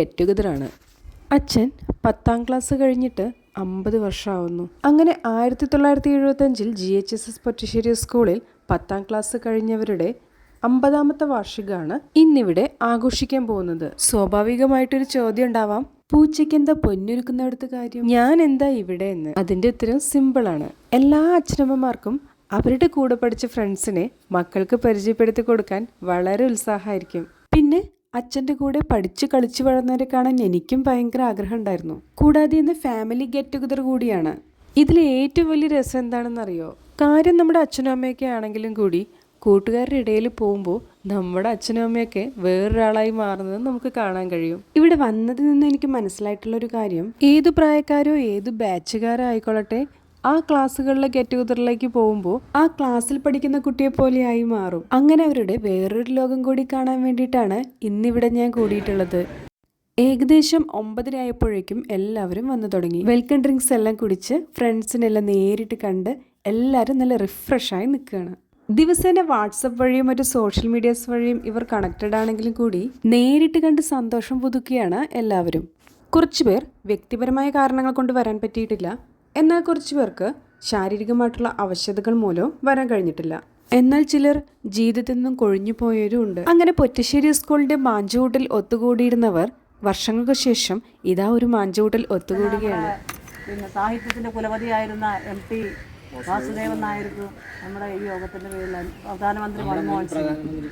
Get ടുഗദറാണ് അച്ഛൻ പത്താം class കഴിഞ്ഞിട്ട് അമ്പത് വർഷമാവുന്നു. അങ്ങനെ ആയിരത്തി തൊള്ളായിരത്തി എഴുപത്തഞ്ചിൽ G H S S Pottassery സ്കൂളിൽ പത്താം ക്ലാസ് കഴിഞ്ഞവരുടെ അമ്പതാമത്തെ വാർഷികമാണ് ഇന്നിവിടെ ആഘോഷിക്കാൻ പോകുന്നത്. സ്വാഭാവികമായിട്ടൊരു ചോദ്യം ഉണ്ടാവാം. പൂച്ചയ്ക്ക് എന്താ പൊന്നൊരുക്കുന്നിടത്ത് കാര്യം? ഞാൻ എന്താ ഇവിടെ എന്ന്. അതിന്റെ ഉത്തരം സിമ്പിളാണ് എല്ലാ അച്ഛനമ്മമാർക്കും അവരുടെ കൂടെ പഠിച്ച ഫ്രണ്ട്സിനെ മക്കൾക്ക് പരിചയപ്പെടുത്തി കൊടുക്കാൻ വളരെ ഉത്സാഹമായിരിക്കും. പിന്നെ അച്ഛന്റെ കൂടെ പഠിച്ച് കളിച്ചു വളർന്നവരെ കാണാൻ എനിക്കും ഭയങ്കര ആഗ്രഹം ഉണ്ടായിരുന്നു കൂടാതെ ഇന്ന് ഫാമിലി ഗെറ്റ് ടുഗദർ കൂടിയാണ്. ഇതിൽ ഏറ്റവും വലിയ രസം എന്താണെന്നറിയോ? കാര്യം നമ്മുടെ അച്ഛനും അമ്മയൊക്കെ ആണെങ്കിലും കൂടി കൂട്ടുകാരുടെ ഇടയിൽ പോകുമ്പോൾ നമ്മുടെ അച്ഛനും അമ്മയൊക്കെ വേറൊരാളായി മാറുന്നത് നമുക്ക് കാണാൻ കഴിയും. ഇവിടെ വന്നതിൽ നിന്ന് എനിക്ക് മനസ്സിലായിട്ടുള്ള ഒരു കാര്യം ഏത് പ്രായക്കാരോ ഏത് ബാച്ചുകാരോ ആയിക്കൊള്ളട്ടെ ആ ക്ലാസ്സുകളിലെ ഗെറ്റ് ടുഗദറിലേക്ക് പോകുമ്പോൾ ആ ക്ലാസ്സിൽ പഠിക്കുന്ന കുട്ടിയെ പോലെയായി മാറും. അങ്ങനെ അവരുടെ വേറൊരു ലോകം കൂടി കാണാൻ വേണ്ടിയിട്ടാണ് ഇന്നിവിടെ ഞാൻ കൂടിയിട്ടുള്ളത്. ഏകദേശം ഒമ്പതരയായപ്പോഴേക്കും എല്ലാവരും വന്നു തുടങ്ങി. വെൽക്കം ഡ്രിങ്ക്സ് എല്ലാം കുടിച്ച് ഫ്രണ്ട്സിനെല്ലാം നേരിട്ട് കണ്ട് എല്ലാവരും നല്ല റിഫ്രഷായി നിൽക്കുകയാണ് ദിവസേന വാട്സപ്പ് വഴിയും മറ്റു സോഷ്യൽ മീഡിയാസ് വഴിയും ഇവർ കണക്റ്റഡ് ആണെങ്കിലും കൂടി നേരിട്ട് കണ്ട് സന്തോഷം പുതുക്കുകയാണ് എല്ലാവരും. കുറച്ചുപേർ വ്യക്തിപരമായ കാരണങ്ങൾ കൊണ്ട് വരാൻ പറ്റിയിട്ടില്ല. എന്നാൽ കുറച്ചു പേർക്ക് ശാരീരികമായിട്ടുള്ള അവശതകൾ മൂലവും വരാൻ കഴിഞ്ഞിട്ടില്ല. എന്നാൽ ചിലർ ജീവിതത്തിൽ നിന്നും കൊഴിഞ്ഞു പോയവരും ഉണ്ട്. അങ്ങനെ പൊറ്റശ്ശേരി സ്കൂളിന്റെ മാഞ്ചുകൂട്ടിൽ ഒത്തുകൂടിയിരുന്നവർ വർഷങ്ങൾക്ക് ശേഷം ഇതാ ഒരു മാഞ്ചുകൂട്ടിൽ ഒത്തുകൂടുകയാണ്. പിന്നെ സാഹിത്യത്തിന്റെ കുലപതിയായിരുന്ന എം പി വാസുദേവൻ നായർക്ക് നമ്മുടെ ഈ യോഗത്തിന്റെ പേരിൽ പ്രധാനമന്ത്രി മൻമോഹൻ സിംഗ്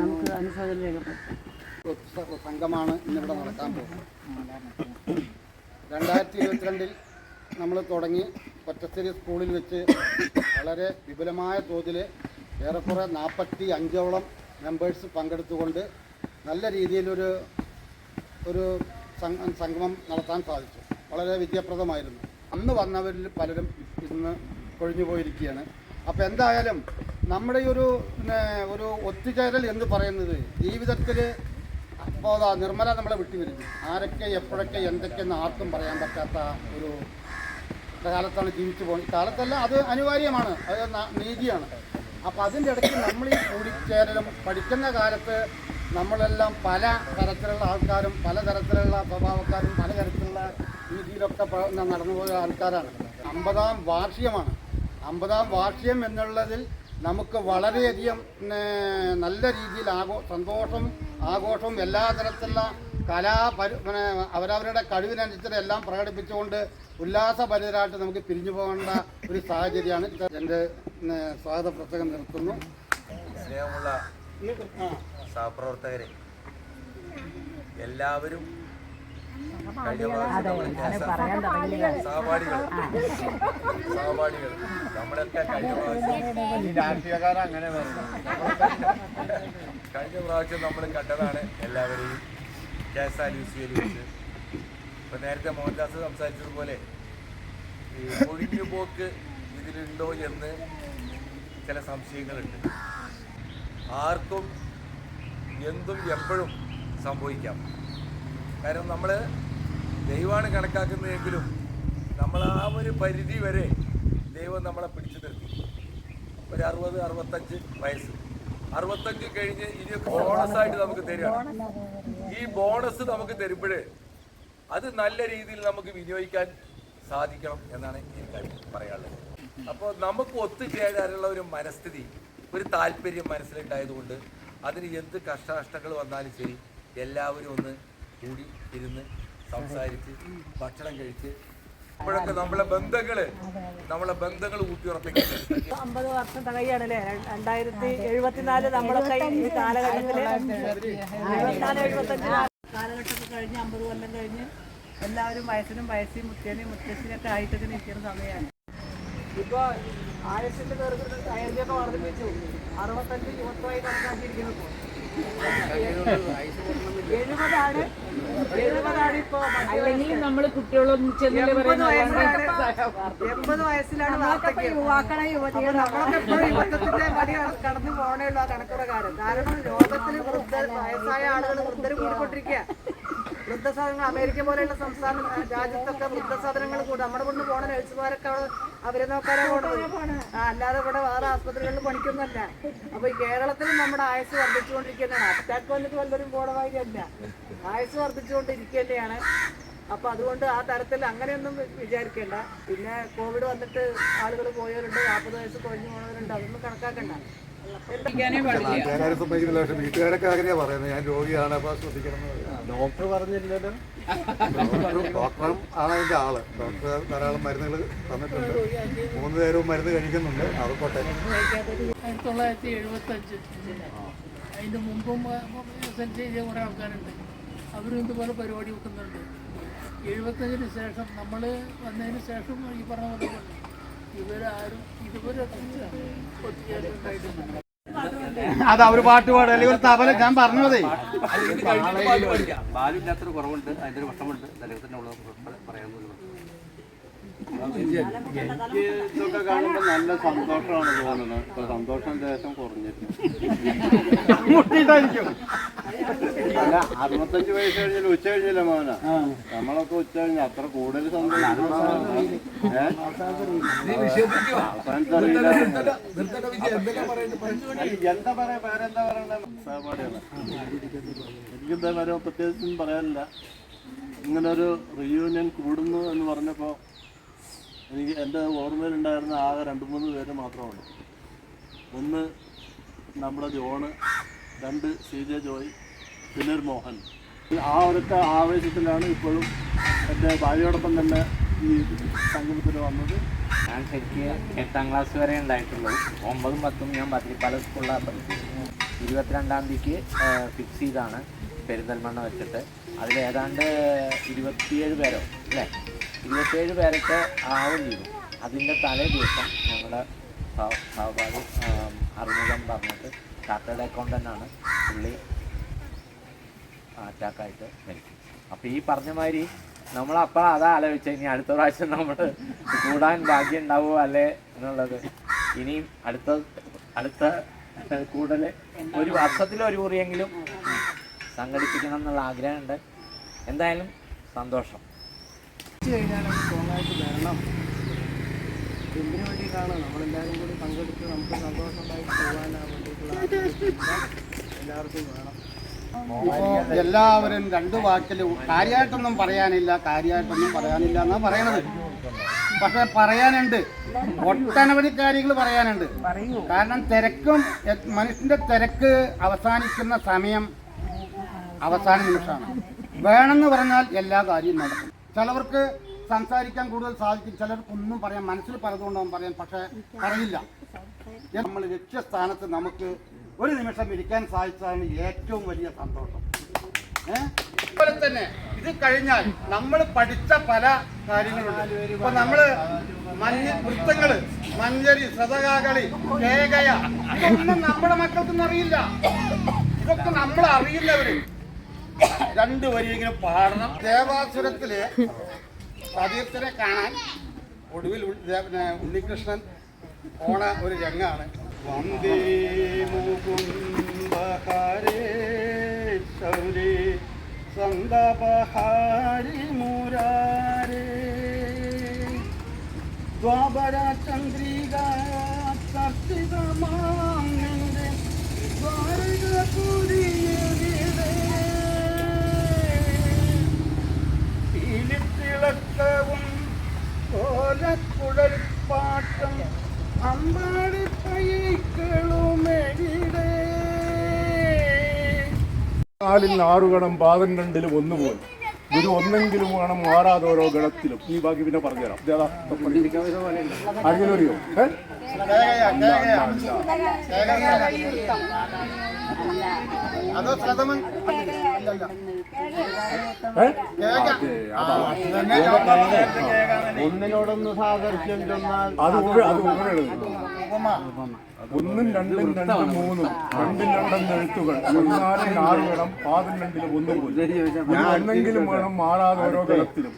നമുക്ക് അനുശോചനം രേഖപ്പെടുത്തും. സംഘമാണ് ഇന്നിവിടെ നടക്കാൻ പോകുന്നത്. രണ്ടായിരത്തി ഇരുപത്തിരണ്ടിൽ നമ്മൾ തുടങ്ങി ഒറ്റശ്ശേരി സ്കൂളിൽ വെച്ച് വളരെ വിപുലമായ തോതിൽ ഏറെക്കുറെ നാൽപ്പത്തി അഞ്ചോളം മെമ്പേഴ്സ് പങ്കെടുത്തുകൊണ്ട് നല്ല രീതിയിലൊരു ഒരു സംഗമം നടത്താൻ സാധിച്ചു. വളരെ വിദ്യാപ്രദമായിരുന്നു അന്ന് വന്നവരിൽ പലരും ഇന്ന് കൊഴിഞ്ഞു പോയിരിക്കുകയാണ്. അപ്പോൾ എന്തായാലും നമ്മുടെ ഈ ഒരു പിന്നെ ഒരു ഒത്തുചേരൽ എന്ന് പറയുന്നത് ജീവിതത്തിൽ അപ്പോൾ നിർമ്മല നമ്മളെ വിട്ടുവരുന്നു. ആരൊക്കെ എപ്പോഴൊക്കെ എന്തൊക്കെ എന്ന് ആർക്കും പറയാൻ പറ്റാത്ത ഒരു കാലത്താണ് ജീവിച്ചു പോകുന്നത്. കാലത്തല്ല അത് അനിവാര്യമാണ്. അത് നീതിയാണ്. അപ്പം അതിന്റെ ഇടയ്ക്ക് നമ്മൾ ഈ കൂടിച്ചേരലും പഠിക്കുന്ന കാലത്ത് നമ്മളെല്ലാം പല തരത്തിലുള്ള ആൾക്കാരും പല തരത്തിലുള്ള സ്വഭാവക്കാരും പല തരത്തിലുള്ള രീതിയിലൊക്കെ നടന്നു പോയ ആൾക്കാരാണ്. അമ്പതാം വാർഷികമാണ്. അമ്പതാം വാർഷികം എന്നുള്ളതിൽ നമുക്ക് വളരെയധികം നല്ല രീതിയിൽ ആഘോ സന്തോഷം ആഘോഷവും എല്ലാ തരത്തിലുള്ള കലാ പരി പിന്നെ അവരവരുടെ കഴിവിനനുസരിച്ച് എല്ലാം പ്രകടിപ്പിച്ചുകൊണ്ട് ഉല്ലാസഭരിതരായിട്ട് നമുക്ക് പിരിഞ്ഞു പോകേണ്ട ഒരു സാഹചര്യമാണ് എന്റെ സ്വാഗത പ്രസംഗം നിർത്തുന്നു. സ്നേഹമുള്ള സഹപ്രവർത്തകരെ എല്ലാവരും കഴിഞ്ഞ പ്രാവശ്യം നമ്മൾ കേസ- സഹപാഠികൾ സഹപാഠികൾ. നമ്മളൊക്കെ കഴിഞ്ഞ പ്രാവശ്യം ഈ രാഷ്ട്രീയക്കാർ അങ്ങനെ കഴിഞ്ഞ പ്രാവശ്യം നമ്മൾ കണ്ടതാണ് എല്ലാവരെയും കെ എസ് ആർ യു സിയിൽ വെച്ച് ഇപ്പൊ നേരത്തെ മോഹൻദാസ് സംസാരിച്ചതുപോലെ ഈ ഒഴിഞ്ഞുപോക്ക് ഇതിലുണ്ടോ എന്ന് ചില സംശയങ്ങളുണ്ട്. ആർക്കും എന്തും എപ്പോഴും സംഭവിക്കാം. കാരണം നമ്മൾ ദൈവമാണ് കണക്കാക്കുന്നതെങ്കിലും നമ്മൾ ആ ഒരു പരിധി വരെ ദൈവം നമ്മളെ പിടിച്ചു നിർത്തി. ഒരു അറുപത് അറുപത്തഞ്ച് വയസ്സ്. അറുപത്തഞ്ച് കഴിഞ്ഞ് ഇനി ബോണസ് ആയിട്ട് നമുക്ക് തരികയാണ്. ഈ ബോണസ് നമുക്ക് തരുമ്പോഴേ അത് നല്ല രീതിയിൽ നമുക്ക് വിനിയോഗിക്കാൻ സാധിക്കണം എന്നാണ് എനിക്ക് പറയാനുള്ളത്. അപ്പോൾ നമുക്ക് ഒത്തുചേരാനുള്ള ഒരു മനസ്ഥിതി ഒരു താല്പര്യം മനസ്സിലുണ്ടായതുകൊണ്ട് അതിന് എന്ത് കഷ്ടനഷ്ടങ്ങൾ വന്നാലും ശരി എല്ലാവരും ഒന്ന് കൂടി ഇരുന്ന് സംസാരിച്ച് ഭക്ഷണം കഴിച്ച് ഇപ്പോഴൊക്കെ നമ്മളെ ബന്ധങ്ങൾ നമ്മളെ ബന്ധങ്ങൾ ഊട്ടിയുറപ്പിക്കുന്നത് അമ്പത് വർഷം തികയാണല്ലേ രണ്ടായിരത്തി എഴുപത്തിനാല് എഴുപത്തഞ്ച് കാലഘട്ടത്തിൽ കഴിഞ്ഞ് അമ്പത് കൊല്ലം കഴിഞ്ഞ് എല്ലാവരും വയസ്സിനും വയസ്സിനും മുത്തേനും മുത്തശ്ശിനൊക്കെ ആയിട്ടൊക്കെ നിൽക്കുന്ന സമയമാണ്. ഇപ്പൊ ആയുഷിന്റെ ദൈർഘ്യമൊക്കെ വർദ്ധിപ്പിച്ചു. അറുപത്തഞ്ച് യുവത്വമായി കണക്കാക്കിയിരിക്കുന്നു എഴുപതാണ്. എഴുപതാണ് ഇപ്പോ അല്ലെങ്കിൽ നമ്മൾ കുട്ടികളൊന്നും ചെന്നില്ല എൺപത് വയസ്സിലാണ് വാർദ്ധക്യം. അപ്പൊ നമ്മളൊക്കെ എപ്പോഴും യുവത്വത്തിന്റെ കടന്നു പോകണേ ഉള്ളൂ ആ കണക്കുപ്രകാരം. കാരണം ലോകത്തിൽ വൃദ്ധ വയസ്സായ ആളുകൾ വൃദ്ധർ കൂടിക്കൊണ്ടിരിക്കുക വൃദ്ധസാധനങ്ങൾ അമേരിക്ക പോലെയുള്ള സംസ്ഥാന രാജ്യത്തൊക്കെ വൃദ്ധസാധനങ്ങൾ കൂടും. നമ്മുടെ കൊണ്ട് പോണ നഴ്സുമാരൊക്കെ അവിടെ അവരെ നോക്കാനേ പോണത്. ആ അല്ലാതെ ഇവിടെ വേറെ ആസ്പത്രികളിൽ പണിക്കൊന്നുമല്ല. അപ്പൊ ഈ കേരളത്തിലും നമ്മുടെ ആയുസ് വർദ്ധിച്ചുകൊണ്ടിരിക്കുന്നതാണ്. അറ്റാക്ക് വന്നിട്ട് വല്ലവരും പോണമാതിരിയല്ല ആയുസ് വർദ്ധിച്ചുകൊണ്ടിരിക്കുകയാണ് അപ്പൊ അതുകൊണ്ട് ആ തരത്തിൽ അങ്ങനെയൊന്നും വിചാരിക്കേണ്ട. പിന്നെ കോവിഡ് വന്നിട്ട് ആളുകൾ പോയവരുണ്ട് നാൽപ്പത് വയസ്സ് കുറഞ്ഞു പോണവരുണ്ട്. അതൊന്നും കണക്കാക്കണ്ട. നാട്ടുകാരെ സമ്മതിക്കുന്നില്ല പക്ഷെ വീട്ടുകാരൊക്കെ അങ്ങനെയാ പറയുന്നത്. ഞാൻ രോഗിയാണ് അപ്പൊ ശ്രദ്ധിക്കണം. ഡോക്ടർ പറഞ്ഞില്ലല്ലോ. ഡോക്ടറും ആണ് അതിന്റെ ആൾ. ഡോക്ടർ ധാരാളം മരുന്നുകൾ തന്നിട്ടുണ്ട്. മൂന്ന് നേരവും മരുന്ന് കഴിക്കുന്നുണ്ട്. അത് പോട്ടെ ആയിരത്തി തൊള്ളായിരത്തി എഴുപത്തഞ്ച്. അതിന്റെ മുമ്പും സെൻസ് ചെയ്ത കുറേ ആൾക്കാരുണ്ട്. അവരും ഇതുപോലെ പരിപാടി വെക്കുന്നുണ്ട്. എഴുപത്തഞ്ചിന് ശേഷം നമ്മൾ വന്നതിന് ശേഷം ഈ പറഞ്ഞ പോലെ ഇവരാരും ഇതുവരെ അത് അവർ പാട്ട് പാടുക അല്ലെങ്കിൽ ഒരു തബല ഞാൻ പറഞ്ഞതേ. ബാലില്ലാത്തൊരു കുറവുണ്ട് അതിന്റെ ഒരു വിഷമുണ്ട് ദൈവത്തിന്റെ ഉള്ളത് പറയാമെന്ന് എനിക്ക് ഇതൊക്കെ കാണുമ്പോൾ നല്ല സന്തോഷമാണ് തോന്നുന്നത്. ഇപ്പൊ സന്തോഷം ദേശം കുറഞ്ഞിട്ട് മുട്ടിട്ടായിരിക്കും അല്ല അറുപത്തഞ്ച് വയസ്സ് കഴിഞ്ഞാൽ ഉച്ച കഴിഞ്ഞില്ല മോന. നമ്മളൊക്കെ ഉച്ച കഴിഞ്ഞ അത്ര കൂടുതൽ സന്തോഷം. അവസാനത്തെ അറിയില്ല. എന്താ പറയാ പേരെന്താ പറയണ്ട? സഹപാഠിയാണ്. എനിക്കെന്താ പറയാ പ്രത്യേകിച്ചും പറയാനില്ല. ഇങ്ങനൊരു റിയൂണിയൻ റീയൂണിയൻ കൂടുന്നു എന്ന് പറഞ്ഞപ്പോൾ എനിക്ക് എന്റെ ഓർമ്മയിലുണ്ടായിരുന്ന ആകെ രണ്ട് മൂന്ന് പേര് മാത്രമാണ്. ഒന്ന് നമ്മുടെ ജോണ് രണ്ട് സി ജെ ജോയ് പിന്നെ ഒരു മോഹൻ. ആ ഒരൊക്കെ ആവേശത്തിലാണ് ഇപ്പോഴും എന്റെ ഭാര്യയോടൊപ്പം തന്നെ ഈ സംഗമത്തിൽ വന്നത്. ഞാൻ ശരിക്ക് എട്ടാം ക്ലാസ് വരെ ഉണ്ടായിട്ടുള്ളൂ ഒമ്പതും പത്തും ഞാൻ പത്തിരിപ്പാല സ്കൂളിലാണ് പഠിച്ചത് ഇരുപത്തിരണ്ടാം തീയതിക്ക് ഫിക്സ് ചെയ്താണ് പെരിന്തൽമണ്ണ വെച്ചിട്ട്. അതിൽ ഏതാണ്ട് ഇരുപത്തിയേഴ് പേരോ അല്ലേ? ഇരുപത്തിയേഴ് പേരൊക്കെ ആവും ചെയ്തു. അതിന്റെ തലേ ദിവസം ഞങ്ങളുടെ സഹ- സഹപാഠി അറിമുഖം പറഞ്ഞിട്ട് ചാർട്ടേഡ് അക്കൗണ്ടന്റ് ആണ് പുള്ളി അറ്റാക്കായിട്ട് മരിക്കും അപ്പോൾ ഈ പറഞ്ഞ മാതിരി നമ്മളപ്പോൾ അതാ ആലോചിച്ച ഇനി അടുത്ത പ്രാവശ്യം നമ്മൾ കൂടാൻ ഭാഗ്യം ഉണ്ടാവുമോ അല്ലേ എന്നുള്ളത്. ഇനിയും അടുത്ത അടുത്ത കൂടൽ ഒരു വർഷത്തിൽ ഒരു കുറിയെങ്കിലും സംഘടിപ്പിക്കണം എന്നുള്ള ആഗ്രഹമുണ്ട്. എന്തായാലും സന്തോഷം. കഴിഞ്ഞാൽ സ്ട്രോങ്ങായിട്ട് വരണം. എന്തിനു വേണ്ടിയിട്ടാണ്? നമ്മളെല്ലാവരും കൂടി പങ്കെടുത്ത് നമുക്ക് സന്തോഷമായിട്ട് പോകാനാ വേണ്ടിയിട്ടുള്ള എല്ലാവർക്കും വേണം. എല്ലാവരും രണ്ടു വാക്കിൽ കാര്യമായിട്ടൊന്നും പറയാനില്ല കാര്യമായിട്ടൊന്നും പറയാനില്ല എന്നാ പറയണത്. പക്ഷെ പറയാനുണ്ട്. ഒട്ടനവധി കാര്യങ്ങൾ പറയാനുണ്ട്. കാരണം തിരക്കും മനുഷ്യന്റെ തിരക്ക് അവസാനിക്കുന്ന സമയം അവസാന നിമിഷമാണ്. വേണമെന്ന് പറഞ്ഞാൽ എല്ലാ കാര്യവും നടക്കും. ചിലവർക്ക് സംസാരിക്കാൻ കൂടുതൽ സാധിക്കും. ചിലർക്ക് ഒന്നും പറയാൻ മനസ്സിൽ പലതുകൊണ്ടാവും പറയാൻ പക്ഷെ പറയില്ല നമ്മൾ ലക്ഷ്യസ്ഥാനത്ത് നമുക്ക് ഒരു നിമിഷം ഇരിക്കാൻ സാധിച്ചതാണ് ഏറ്റവും വലിയ സന്തോഷം? അതുപോലെ തന്നെ ഇത് കഴിഞ്ഞാൽ നമ്മൾ പഠിച്ച പല കാര്യങ്ങളുണ്ട്. ഇപ്പൊ നമ്മൾ മഞ്ഞ വൃത്തങ്ങൾ മഞ്ഞരി സതകാകളി കേകയ ഇതൊന്നും നമ്മുടെ മക്കൾക്കൊന്നും അറിയില്ല. ഇതൊക്കെ നമ്മൾ അറിയുന്നവര്. രണ്ട് വരിയെങ്കിലും പാടണം. ദേവാസുരത്തിൽ സതീർത്ഥനെ കാണാൻ ഒടുവിൽ പിന്നെ ഉണ്ണികൃഷ്ണൻ പോണ ഒരു രംഗാണ്. വന്ദേ മുകുന്ദഹരേ ശൗരേ സന്ദപഹാരി മുരാരേ. ദ്വാപര ചന്ദ്രിക സത്യമാങ്ങളുടെ ീലിത്തിളക്കവും നാലിൽ ആറു ഗണം പാദം രണ്ടിലും ഒന്ന് പോയി ഗുരു ഒന്നെങ്കിലും വേണം മാറാതെ ഓരോ ഗണത്തിലും. ഈ ബാക്കി പിന്നെ പറഞ്ഞുതരാം. അതാ. ഒന്നിനോടൊന്ന് ചെന്നാൽ അത് അത് ഉപമയാണ് ഒന്നും രണ്ടും രണ്ടും മൂന്നും രണ്ടും രണ്ടെന്ന് എഴുത്തുകൾ ഒന്നാലും ആറ് വേണം പാദം രണ്ടിലും ഒന്ന് പോലും. ഞാൻ ഒന്നെങ്കിലും വേണം മാറാതെ ഓരോ കളത്തിലും.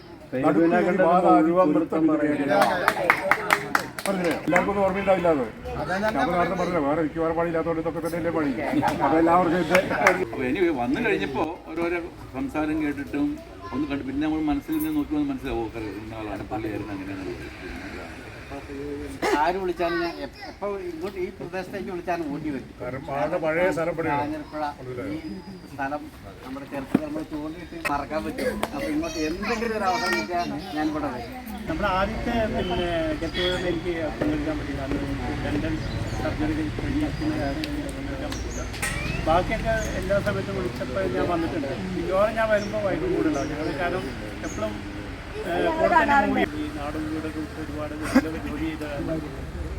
എല്ലാവർക്കും ഓർമ്മയുണ്ടാവില്ലാതെ ഞാൻ വേറെ എനിക്ക് വേറെ പണിയില്ലാത്തതുകൊണ്ട് ഇതൊക്കെ തന്നെയല്ലേ പണി? അതെല്ലാവർക്കും വന്നു കഴിഞ്ഞപ്പോ ഓരോരോ സംസാരം കേട്ടിട്ടും ഒന്ന് കണ്ടു പിന്നെ നമ്മൾ മനസ്സിൽ നിന്ന് നോക്കുമ്പോൾ മനസ്സിലാവും ഇന്ന ആളാണ് പുള്ളിയായിരുന്നു അങ്ങനെയാണ്. ആര് വിളിച്ചാലും ഞാൻ എപ്പോൾ ഇങ്ങോട്ട് ഈ പ്രദേശത്തേക്ക് വിളിച്ചാലും ഓടി വരും. പഴയ സ്ഥലം കാഞ്ഞിരപ്പുഴ ഈ സ്ഥലം നമ്മുടെ ചെറുപ്പം നമ്മൾ തോന്നിയിട്ട് മറക്കാൻ പറ്റും. അപ്പോൾ ഇങ്ങോട്ട് എന്തെങ്കിലും ഒരു അവസരം കിട്ടിയാൽ ഞാൻ ഇവിടെ വരും. നമ്മുടെ ആദ്യത്തെ പിന്നെ ഗെറ്റുഗതറിൽ എനിക്ക് പങ്കെടുക്കാൻ പറ്റില്ല. ലണ്ടൻ സർജറി കഴിഞ്ഞിരിക്കുന്ന കാരണം എനിക്ക് പങ്കെടുക്കാൻ പറ്റില്ല. ബാക്കിയൊക്കെ എല്ലാ സമയത്തും വിളിച്ചപ്പോൾ ഞാൻ വന്നിട്ടുണ്ട്. മിക്കവാറും ഞാൻ വരുമ്പോൾ വൈകിട്ട് കൂടുതലാണ് കാരണം എപ്പോഴും ഈ നാടും വീടൊക്കെ വിട്ട് ഒരുപാട് ജോലി ചെയ്ത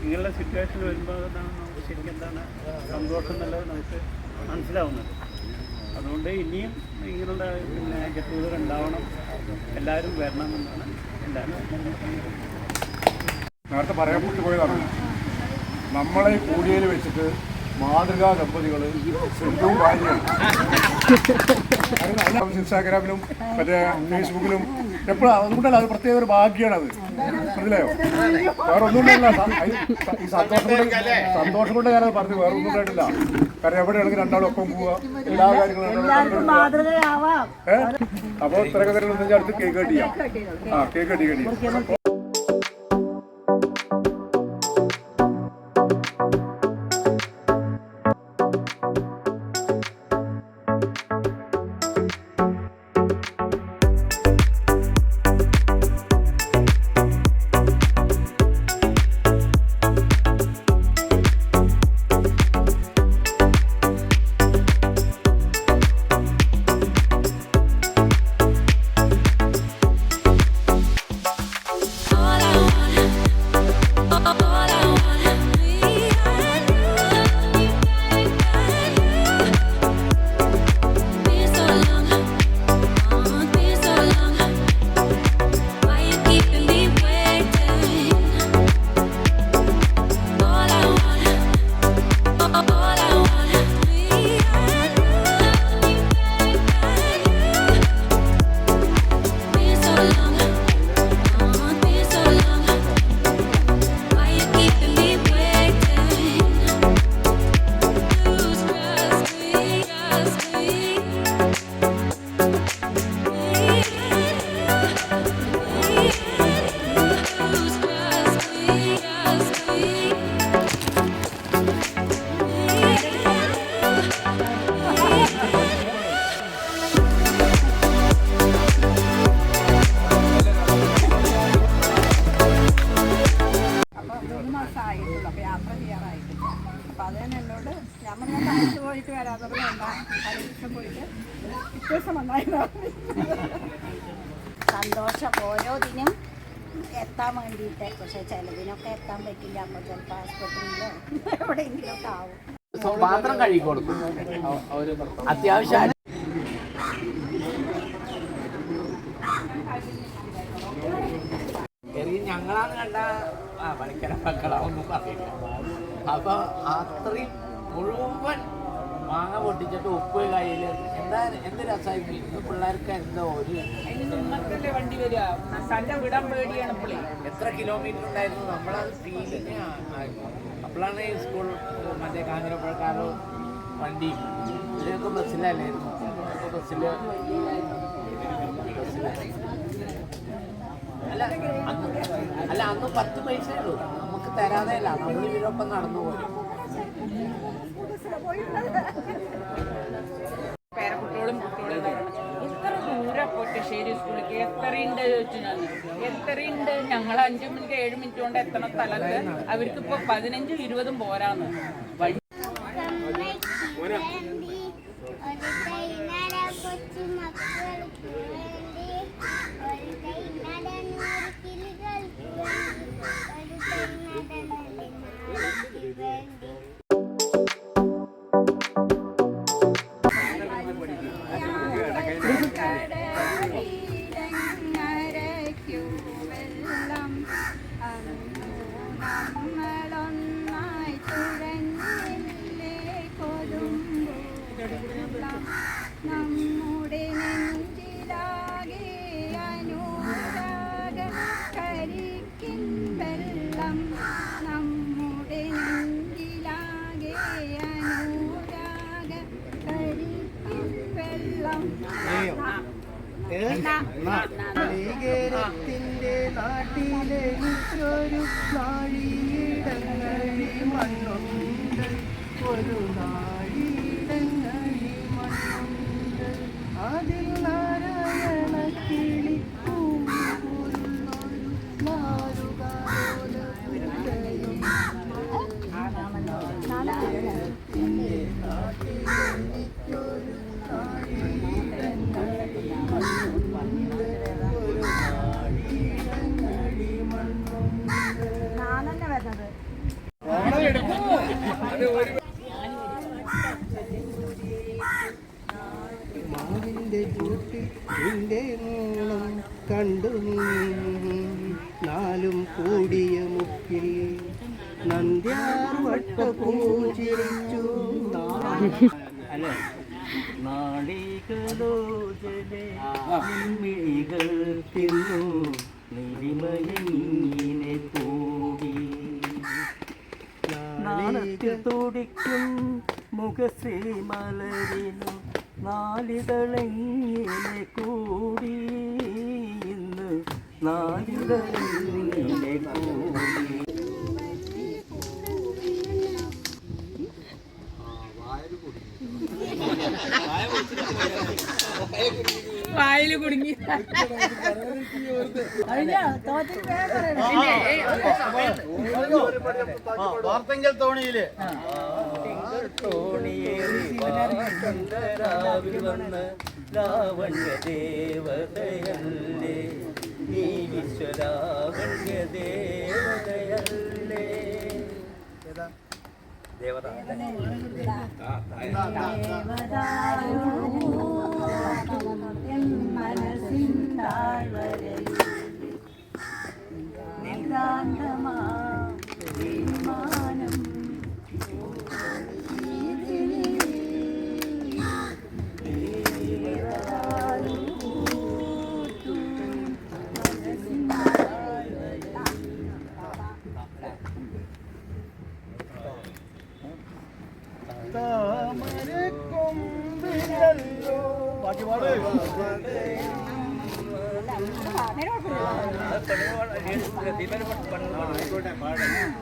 ഇങ്ങനെയുള്ള സിറ്റുവേഷൻ വരുമ്പോൾ നമുക്ക് ശരിക്കും എന്താണ് സന്തോഷം എന്നുള്ളത് നമുക്ക് മനസ്സിലാവുന്നത്. അതുകൊണ്ട് ഇനിയും ഇങ്ങനെയുള്ള പിന്നെ ഗെറ്റ് ഉണ്ടാവണം. എല്ലാവരും വരണം എന്നാണ് എല്ലാവരും നേരത്തെ പറയാൻ പോയതാണ്. നമ്മളെ കൂടിയയിൽ വെച്ചിട്ട് മാതൃകാ ദമ്പതികൾ സിന്ധുവും ഭാര്യയാണ്. ഇൻസ്റ്റാഗ്രാമിലും മറ്റേ ഫേസ്ബുക്കിലും എപ്പോഴും അതുകൊണ്ടല്ല അത് പ്രത്യേക ഒരു ഭാഗ്യമാണ് അത്. മനസ്സിലായോ? വേറെ ഒന്നും കൊണ്ടല്ല സ- ഈ സന്തോഷം കൊണ്ട് സന്തോഷം കൊണ്ട് ഞാനത് പറഞ്ഞു. വേറെ ഒന്നും ഉണ്ടായിട്ടില്ല കാരണം എവിടെയാണെങ്കിൽ രണ്ടാളും ഒപ്പം പോവുക എല്ലാ കാര്യങ്ങളും അപ്പോൾ ഇത്രയൊക്കെ തരുന്ന അടുത്ത് കേക്ക് കട്ട് ചെയ്യാം. ആ കേക്ക് കട്ടി കട്ടി യാത്ര ചെയ്യാറായിട്ടില്ല. അപ്പം അതിന് എന്നോട് ഞാൻ പറഞ്ഞ കാണിച്ചു പോയിട്ട് വരാതെ വേണ്ട പല പോയിട്ട് വ്യത്യാസം വന്നായിരുന്നു. സന്തോഷം. ഓരോ ദിനം എത്താൻ വേണ്ടിയിട്ട്. പക്ഷെ ചിലതിനൊക്കെ എത്താൻ പറ്റില്ല. അപ്പോൾ ചിലപ്പോൾ ആസ്പത്രിയിലോ എവിടെയെങ്കിലുമൊക്കെ ആവും. പാത്രം കഴുകി കൊടുക്കും. ഒരു അത്യാവശ്യം ഞങ്ങളാണ് കണ്ട ആ പണിക്കര മക്കളാ ഒന്നും പറയില്ല അപ്പൊ അത്രയും മുഴുവൻ മാങ്ങ പൊട്ടിച്ചിട്ട് ഉപ്പ് കയ്യിൽ എന്താ എന്ത് രസമായിരുന്നു ഇന്ന് പിള്ളേർക്ക് എന്തോ ഒരു വണ്ടി വരിക? വിടാൻ പേടിയാണ് എത്ര കിലോമീറ്റർ ഉണ്ടായിരുന്നു? നമ്മളത് ഫീലിങ് അപ്പോഴാണ് ഈ സ്കൂൾ മറ്റേ കാഞ്ഞിരപ്പുഴക്കാരോ വണ്ടി ഇതൊക്കെ ബസ്സിലല്ലായിരുന്നു ബസ്സിൽ ബസ്സിൽ. അല്ല അല്ല അന്ന് പത്ത് പൈസ ഉള്ളൂ. നമുക്ക് തരാതെ അല്ല നമ്മൾ ഇവരൊപ്പം നടന്നു പോയി. പേരക്കുട്ടികളും കുട്ടികളും എത്ര ദൂരം പൊറ്റശ്ശേരി സ്കൂളിലേക്ക് എത്രയുണ്ട് ചോദിച്ചു ഞാൻ. എത്രയുണ്ട്? ഞങ്ങൾ അഞ്ചു മിനിറ്റ് ഏഴ് മിനിറ്റ് കൊണ്ട് എത്തണ സ്ഥലത്ത് അവർക്ക് ഇപ്പൊ പതിനഞ്ചും ഇരുപതും പോരാന്ന്. തിന്നു നിരിമയങ്ങിനെ കൂടി നാളത്തിൽ തുടിക്കും മുഖശ്രീ മലരിനു നാലിതളെങ്ങിനെ കൂടി. ഇന്ന് നാലിതളെങ്ങിനെ കൂടി. വായിൽ കുടുങ്ങി. വാർത്തെങ്കിൽ തോണിയിൽ. തോണിയേറി വന്ന് ലാവണ്യ ദേവതയല്ലേ നീ വിശ്വരാവണ്യ ദേവതയല്ലേ దేవత మనసిందాழ்வரை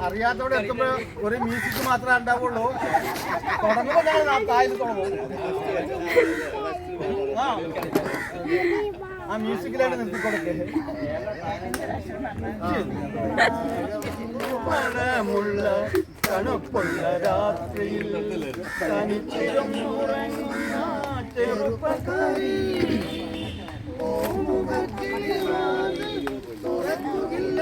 അറിയാത്തവിടെ എത്തുമ്പോ ഒരു മ്യൂസിക് മാത്രമേ ഉണ്ടാവുള്ളൂ. തുടങ്ങുമ്പോ ഞാൻ തായിൽ തുടങ്ങും ആ. ആ മ്യൂസിക്കിലായിട്ട് നിർത്തിക്കൊടുക്കേ. മണമുള്ള തണുപ്പുള്ള രാത്രിയിൽ തനിച്ചിരം ഉറങ്ങുന്ന ചെറുപ്പക്കാരി തുറക്കുകില്ല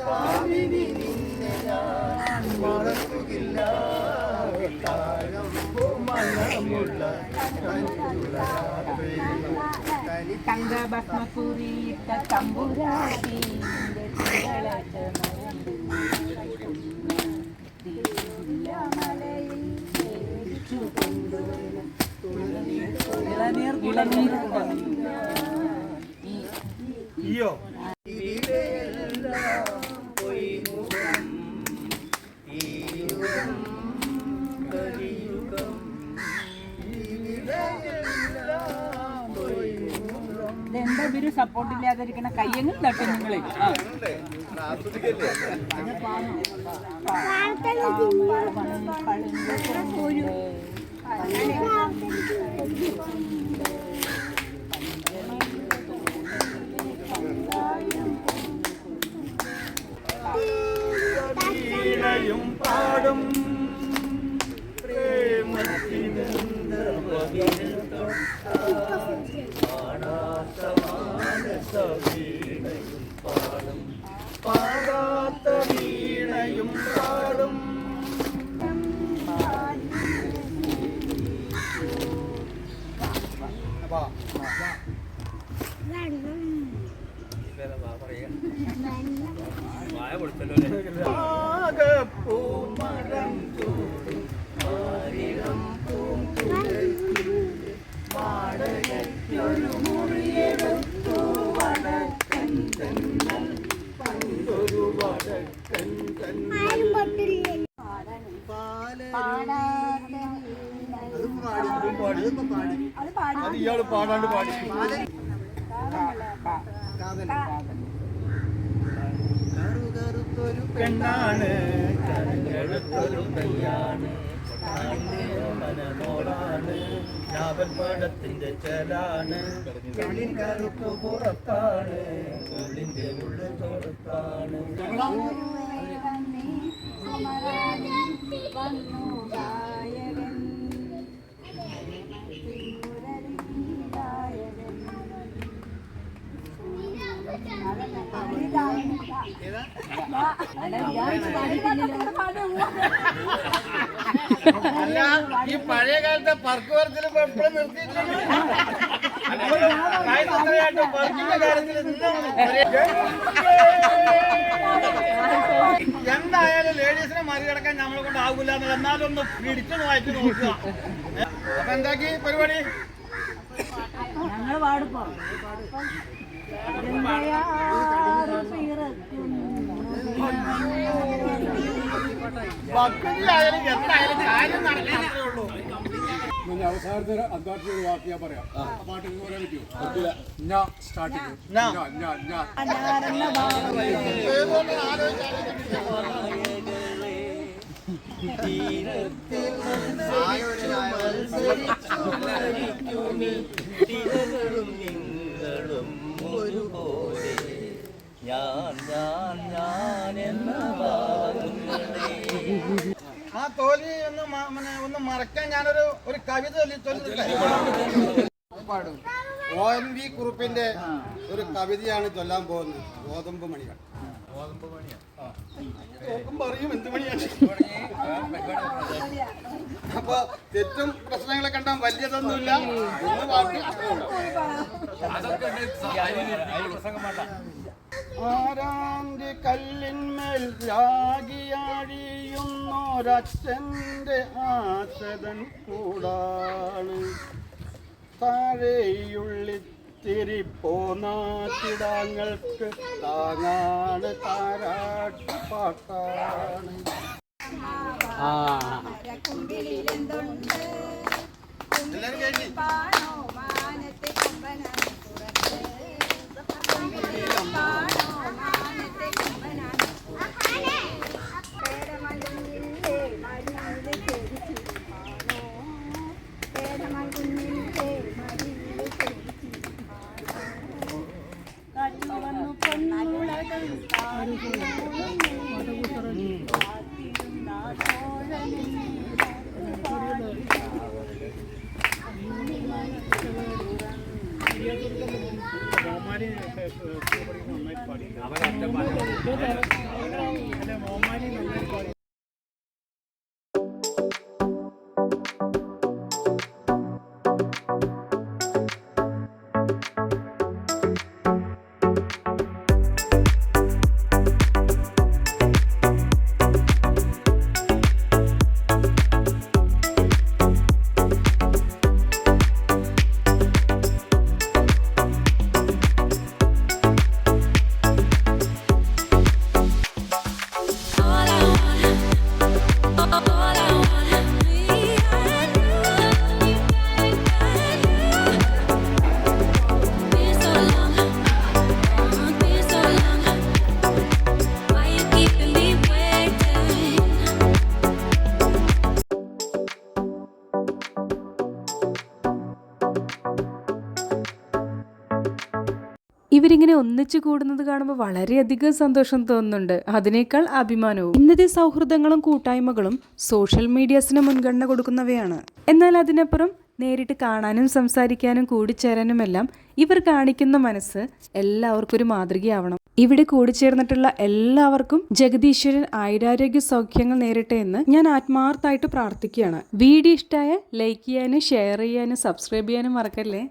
കാമിനി നിന്നെ ഞാൻ മറക്കുകില്ല മണമുള്ള തങ്ക ഭസ്മപൂരിയിട്ട തമ്പുരാട്ടി ഈയോ എന്താ ഇവർ സപ്പോർട്ട് ഇല്ലാതിരിക്കണ കയ്യങ്ങൾ തട്ടും നിങ്ങൾ. ആ. பாடும் അത് ഇയാൾ പാടാണ്ട് പാടി പെണ്ണാണ് കറുകറുത്തൊരു കയ്യാണ് ഞാവൽ പഴത്തിന്റെ ചെലാണ് കറുപ്പ് പുറത്താണ്. ഉള്ളിന്റെ ഉള്ളു പുറത്താണ് ഈ പഴയ കാലത്തെ പർക്ക് വർക്കിൽ എപ്പോഴും എന്തായാലും ലേഡീസിനെ മറികടക്കാൻ നമ്മളെ കൊണ്ട് ആകില്ല എന്ന് എന്നാലും ഒന്ന് പിടിച്ചു വായിച്ചു നോക്കുക. എന്താക്കി പരിപാടി? ഞങ്ങൾ പാടുപ്പോ. അവസാനത്തെ അന്താക്ഷരി ഒരു വാക്ക് ഞാൻ പറയാം. പാട്ടിന് പറയാൻ പറ്റുമോ ഞാൻ സ്റ്റാർട്ട് ഞാൻ ഞാൻ ഞാൻ എന്ന ഭാവങ്ങളെ ആ തോൽവി ഒന്ന് ഒന്ന് മറക്കാൻ ഞാനൊരു ഒരു കവിത പാടും ഒ എൻ വി കുറുപ്പിന്റെ ഒരു കവിതയാണ് ചൊല്ലാൻ പോകുന്നത്. ഗോതമ്പ് മണികൾ. നോക്കുമ്പോ അറിയും എന്ത് മണിയാണ്. അപ്പൊ തെറ്റും പ്രശ്നങ്ങളെ കണ്ടാൽ വലിയതൊന്നുമില്ല. ഒന്ന് പാട്ട് അതൊക്കെ. ആരാന്റെ കല്ലിന്മേൽ രാഗിയാഴിയുന്നൊരച്ഛന്റെ ആശതൻ കൂടാണ്. താഴെയുള്ളിത്തിരി പോനാട്ടിടങ്ങൾക്ക് താങ്ങാണ് താരാട്ടുപാട്ടാണ് കുമ്പിളിലെന്തുണ്ട് മാനത്തെ Good ഒന്നിച്ചു കൂടുന്നത് കാണുമ്പോൾ വളരെയധികം സന്തോഷം തോന്നുന്നുണ്ട്. അതിനേക്കാൾ അഭിമാനവും. ഇന്നത്തെ സൗഹൃദങ്ങളും കൂട്ടായ്മകളും സോഷ്യൽ മീഡിയാസിന് മുൻഗണന കൊടുക്കുന്നവയാണ്. എന്നാൽ അതിനപ്പുറം നേരിട്ട് കാണാനും സംസാരിക്കാനും കൂടിച്ചേരാനുമെല്ലാം ഇവർ കാണിക്കുന്ന മനസ്സ് എല്ലാവർക്കും ഒരു മാതൃകയാവണം. ഇവിടെ കൂടിച്ചേർന്നിട്ടുള്ള എല്ലാവർക്കും ജഗദീശ്വരൻ ആയുരാരോഗ്യ സൗഖ്യങ്ങൾ നേരിട്ടെ എന്ന് ഞാൻ ആത്മാർത്ഥമായിട്ട് പ്രാർത്ഥിക്കുകയാണ്. വീഡിയോ ഇഷ്ടമായ ലൈക്ക് ചെയ്യാനും ഷെയർ ചെയ്യാനും സബ്സ്ക്രൈബ് ചെയ്യാനും മറക്കല്ലേ?